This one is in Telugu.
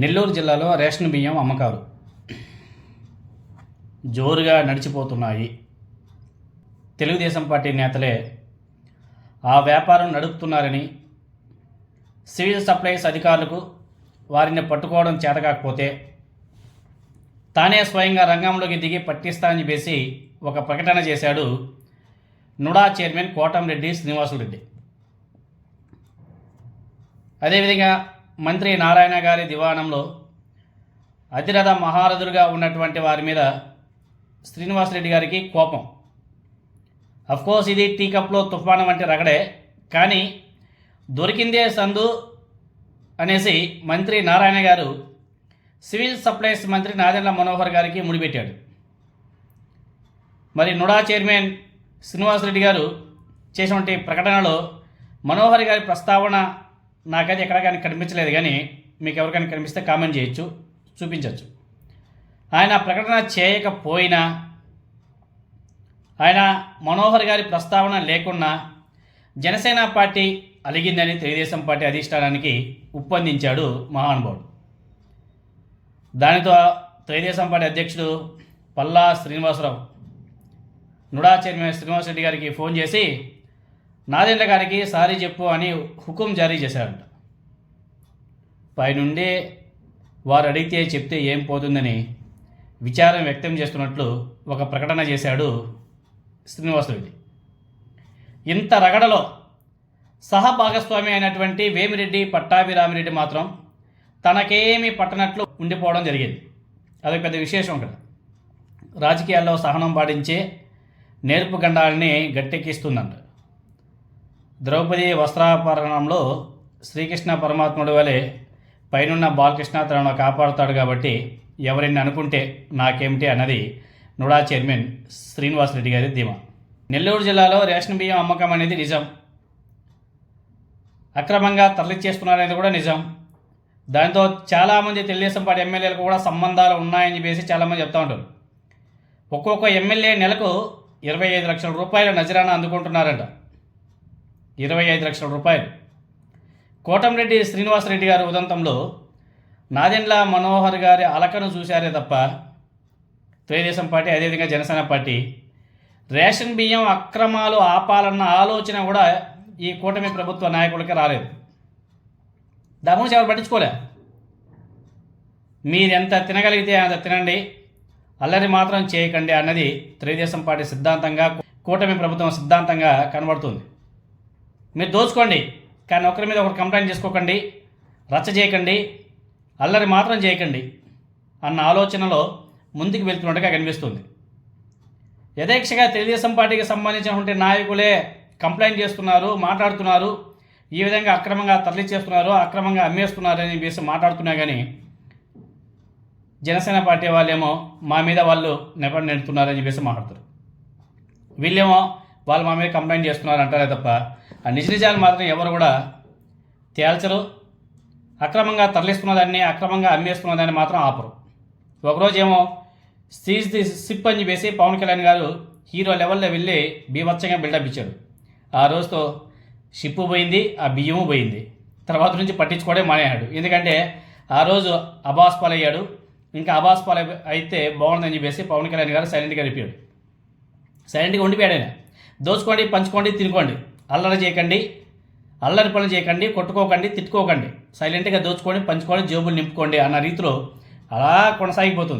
నెల్లూరు జిల్లాలో రేషన్ బియ్యం అమ్మకాలు జోరుగా నడిచిపోతున్నాయి. తెలుగుదేశం పార్టీ నేతలే ఆ వ్యాపారం నడుపుతున్నారని సివిల్ సప్లైస్ అధికారులకు వారిని పట్టుకోవడం చేతకాకపోతే తానే స్వయంగా రంగంలోకి దిగి పట్టిస్తానని చెప్పేసి ఒక ప్రకటన చేశాడు నుడా చైర్మన్ కోటంరెడ్డి శ్రీనివాసులరెడ్డి. అదేవిధంగా మంత్రి నారాయణ గారి దివాణంలో అతిరథ మహారథులుగా ఉన్నటువంటి వారి మీద శ్రీనివాసరెడ్డి గారికి కోపం. అఫ్కోర్స్ ఇది టీ కప్లో తుఫాను వంటి రగడే కానీ దొరికిందే సందు అనేసి మంత్రి నారాయణ గారు సివిల్ సప్లైస్ మంత్రి నాదెండ్ల మనోహర్ గారికి ముడిపెట్టాడు. మరి నుడా చైర్మన్ శ్రీనివాసరెడ్డి గారు చేసినటువంటి ప్రకటనలో మనోహర్ గారి ప్రస్తావన నాకైతే ఎక్కడ కానీ కనిపించలేదు కానీ మీకు ఎవరికైనా కనిపిస్తే కామెంట్ చేయొచ్చు చూపించవచ్చు ఆయన ప్రకటన చేయకపోయినా ఆయన మనోహర్ గారి ప్రస్తావన లేకున్నా జనసేన పార్టీ అలిగిందని తెలుగుదేశం పార్టీ అధిష్టానానికి ఒప్పందించాడు మహానుభావుడు. దానితో తెలుగుదేశం పార్టీ అధ్యక్షుడు పల్లా శ్రీనివాసరావు నుడా చైర్మన్ శ్రీనివాసరెడ్డి గారికి ఫోన్ చేసి నాదెండ్ల గారికి సారీ చెప్పు అని హుకుం జారీ చేశారంట. పైనుండే వారు అడిగితే చెప్తే ఏం పోతుందని విచారం వ్యక్తం చేస్తున్నట్లు ఒక ప్రకటన చేశాడు శ్రీనివాసరెడ్డి ఇంత రగడలో సహభాగస్వామి అయినటువంటి వేమిరెడ్డి పట్టాభిరామిరెడ్డి మాత్రం తనకేమీ పట్టనట్లు ఉండిపోవడం జరిగింది. అదొక పెద్ద విశేషం కదా. రాజకీయాల్లో సహనం పాటించే నేర్పు గండాలని గట్టెక్కిస్తుందంట. ద్రౌపది వస్త్రాపహరణంలో శ్రీకృష్ణ పరమాత్ముడి వలె పైనున్న బాలకృష్ణ తనను కాపాడుతాడు కాబట్టి ఎవరిని అనుకుంటే నాకేమిటి అన్నది నుడా చైర్మన్ శ్రీనివాసరెడ్డి గారి ధీమా. నెల్లూరు జిల్లాలో రేషన్ బియ్యం అమ్మకం అనేది నిజం. అక్రమంగా తరలిచ్చేస్తున్నారనేది కూడా నిజం. దాంతో చాలామంది తెలుగుదేశం పార్టీ ఎమ్మెల్యేలకు కూడా సంబంధాలు ఉన్నాయని చెప్పేసి చాలామంది చెప్తా ఉంటారు. ఒక్కొక్క ఎమ్మెల్యే నెలకు ఇరవై ఐదు లక్షల రూపాయల నజరానా అందుకుంటున్నారంట. ఇరవై ఐదు లక్షల రూపాయలు. కోటంరెడ్డి శ్రీనివాసరెడ్డి గారి ఉదంతంలో నాదెండ్ల మనోహర్ గారి అలకను చూశారే తప్ప తెలుగుదేశం పార్టీ అదేవిధంగా జనసేన పార్టీ రేషన్ బియ్యం అక్రమాలు ఆపాలన్న ఆలోచన కూడా ఈ కూటమి ప్రభుత్వ నాయకులకి రాలేదు. దాని గురించి ఎవరు పట్టించుకోలే? మీరెంత తినగలిగితే అంత తినండి. అల్లరి మాత్రం చేయకండి అన్నది తెలుగుదేశం పార్టీ సిద్ధాంతంగా కూటమి ప్రభుత్వం సిద్ధాంతంగా కనబడుతుంది. మీరు దోచుకోండి. కానీ ఒకరి మీద ఒకరు కంప్లైంట్ చేసుకోకండి. రచ్చ చేయకండి. అల్లరి మాత్రం చేయకండి. అన్న ఆలోచనలో ముందుకు వెళ్తున్నట్టుగా కనిపిస్తుంది. యథేక్షగా తెలుగుదేశం పార్టీకి సంబంధించినటువంటి నాయకులే కంప్లైంట్ చేస్తున్నారు మాట్లాడుతున్నారు. ఈ విధంగా అక్రమంగా తరలిచేస్తున్నారు అక్రమంగా అమ్మేస్తున్నారు అని చెప్పేసి మాట్లాడుతున్నా కానీ జనసేన పార్టీ వాళ్ళేమో మా మీద వాళ్ళు నెపడి నెడుతున్నారని చెప్పేసి మాట్లాడుతారు వీళ్ళేమో వాళ్ళు మా మీద కంప్లైంట్ చేస్తున్నారు అంటారే తప్ప ఆ నిజ నిజాలు మాత్రం ఎవరు కూడా తేల్చరు. అక్రమంగా తరలిస్తున్నదాన్ని అక్రమంగా అమ్మేస్తున్నదాన్ని మాత్రం ఆపరు. ఒకరోజు ఏమో సీజ్ ది సిప్ అని చెప్పేసి పవన్ కళ్యాణ్ గారు హీరో లెవెల్లో వెళ్ళి బీభత్సంగా బిల్డప్ ఇచ్చాడు ఆ రోజుతో షిప్పు పోయింది ఆ బియ్యము పోయింది. తర్వాత నుంచి పట్టించుకోవడే మానేయాడు ఎందుకంటే ఆ రోజు అబాస్ పాలయ్యాడు. ఇంకా అబాస్ పాల అయితే బాగుందని చెప్పేసి పవన్ కళ్యాణ్ గారు సైలెంట్గా వెళ్ళిపోయాడు సైలెంట్గా ఉండిపోయాడు ఆయన. దోచుకోండి పంచుకోండి తినుకోండి. అల్లరి చేయకండి అల్లరి పనులు చేయకండి కొట్టుకోకండి తిట్టుకోకండి. సైలెంట్గా దోచుకోండి పంచుకోండి జేబులు నింపుకోండి అన్న రీతిలో అలా కొనసాగిపోతుంది.